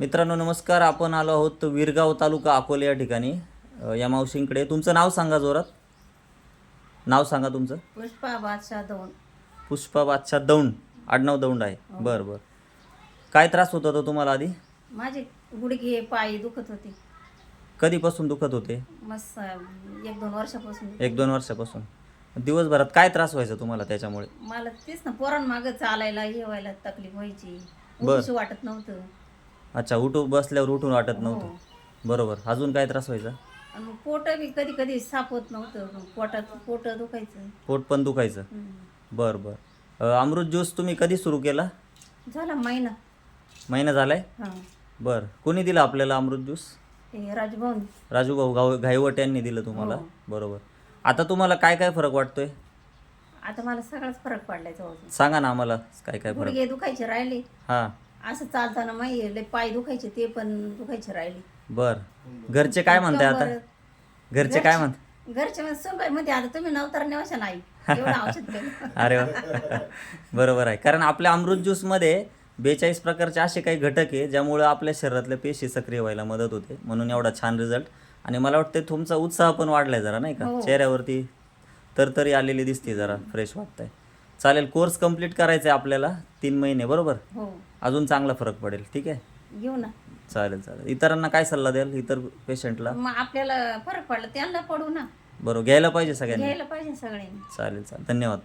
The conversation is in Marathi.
मित्रांनो नमस्कार. आपण आलो आहोत विरगाव तालुका अकोले या ठिकाणी. या मावशींकडे. तुमचं नाव सांगा जोरात. नाव सांगा तुमचं. पुष्पा बादशाह दोन पुष्पा बादशाह दौंड. आडनाव दौंड आहे. बरं बरं. काय त्रास होत होता तुम्हाला आधी? माझे गुडघे पाय दुखत होते. कधीपासून दुखत होते? मस्त एक दोन वर्षापासून एक दोन वर्षापासून. दिवसभरात काय त्रास व्हायचा तुम्हाला त्याच्यामुळे? मला तेच ना पोरांमागं चालायला हे व्हायला तकलीफ व्हायची. बर. उठूशी वाटत नव्हतं. अच्छा उठू बसल्यावर उठून वाटत हो. नव्हतं. बरोबर. अजून काय त्रास व्हायचा? आणि मग पोट बी कधी कधी साफ होत नव्हतं. पोटात पोट दुखायचं. पोट पण दुखायचं. बरं बरं. अ, अमृत ज्यूस तुम्ही कधी सुरू केला? झाला महिना. महिना झालाय? हां. बरं. कोणी दिलं आपल्याला अमृत ज्यूस? ते राजभवन. राजू भाऊ गाव घाईवट यांनी दिलं तुम्हाला. हो. बरोबर. आता तुम्हाला काय काय फरक वाटतोय? आता मला सगळाच फरक पडलाय सांगा ना आम्हाला काय काय फरक? गुडघे दुखायचे राहिले. हां. असं चालताना माहिती लय पाय दुखायचे ते पण दुखायचे राहिले. बर. घरचे काय म्हणताय आता? घरचे काय म्हणत? घरचे म्हणजे म्हणते आता तुम्ही नवतर नेवशा नाही. एवढं औषध केलं अरे वा. बरोबर आहे. कारण आपल्या अमृत ज्यूसमध्ये बेचाळीस प्रकारचे असे काही घटक आहे ज्यामुळे आपल्या शरीरातल्या पेशी सक्रिय व्हायला मदत होते. म्हणून एवढा छान रिझल्ट आणि मला वाटतं तुमचा उत्साह पण वाढलाय जरा नाही का? हो. चेहऱ्यावरती तरतरी आलेली दिसते जरा फ्रेश वाटतंय. चालेल कोर्स कंप्लीट करायचा आहे आपल्याला तीन महिने बरोबर? हो. अजून चांगला फरक पडेल ठीक आहे? घेऊ ना. चालेल चालेल. इतरांना काय सल्ला द्याल इतर पेशंटला? मग आपल्याला फरक पडला त्यांना पडू ना. बरोबर घ्यायला पाहिजे सगळ्यांनी? घ्यायला पाहिजे सगळ्यांनी. चालेल चालेल. धन्यवाद.